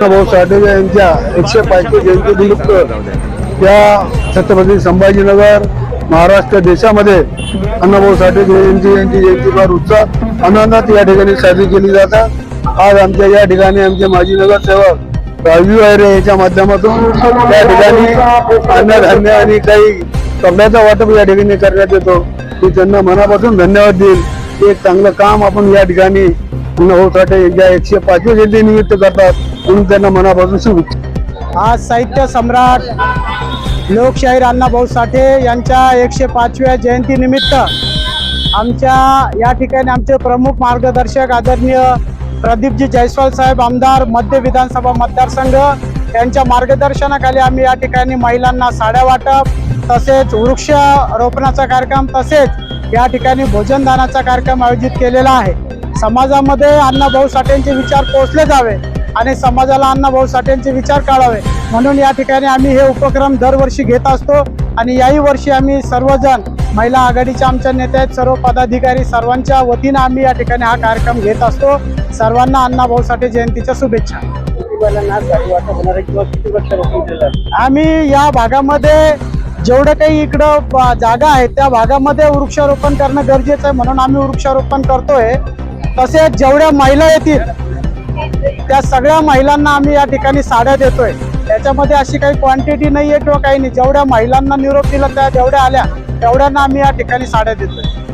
भाऊ साठे यांच्या एकशे पाचशे जयंती निमित्त त्या छत्रपती संभाजीनगर महाराष्ट्र देशामध्ये अण्णाभाऊ साठे जयंती यांची जयंती फार उत्साह आनंदात या ठिकाणी साजरी केली जातात आज आमच्या या ठिकाणी आमचे माजी नगरसेवक राजू आयरे याच्या माध्यमातून त्या ठिकाणी अन्नधान्य आणि काही कपड्याचा वाटप या ठिकाणी करण्यात येतो. मी त्यांना मनापासून धन्यवाद देईल. एक चांगलं काम आपण या ठिकाणी पुन्हा होताटे यांच्या एकशे पाचवी जयंतीनिमित्त करतात म्हणून त्यांना मनापासून शुभेच्छा. आज साहित्य सम्राट लोकशाहीर अण्णाभाऊ साठे यांच्या एकशे पाचव्या जयंतीनिमित्त आमच्या या ठिकाणी आमचे प्रमुख मार्गदर्शक आदरणीय प्रदीपजी जयस्वाल साहेब आमदार मध्य विधानसभा मतदारसंघ यांच्या मार्गदर्शनाखाली आम्ही या ठिकाणी महिलांना साड्या वाटप तसेच वृक्ष रोपणाचा कार्यक्रम तसेच या ठिकाणी भोजनदानाचा कार्यक्रम आयोजित केलेला आहे. समाजामध्ये अण्णाभाऊ साठेंचे विचार पोचले जावे आणि समाजाला अण्णाभाऊ साठेंचे विचार काढावे. म्हणून या ठिकाणी आम्ही हे उपक्रम दरवर्षी घेत असतो आणि याही वर्षी आम्ही सर्वजण महिला आघाडीच्या आमच्या नेत्या आहेत सर्व पदाधिकारी सर्वांच्या वतीनं आम्ही या ठिकाणी हा कार्यक्रम घेत असतो. सर्वांना अण्णाभाऊ साठे जयंतीच्या शुभेच्छा. आम्ही या भागामध्ये जेवढं काही इकडं जागा आहे त्या भागामध्ये वृक्षारोपण करणं गरजेचं आहे म्हणून आम्ही वृक्षारोपण करतोय. तसेच जेवढ्या महिला येतील त्या सगळ्या महिलांना आम्ही या ठिकाणी साड्या देतोय. त्याच्यामध्ये अशी काही क्वांटिटी नाही आहे किंवा काही नाही. जेवढ्या महिलांना निरोप दिला त्या जेवढ्या आल्या तेवढ्यांना आम्ही या ठिकाणी साड्या देतोय.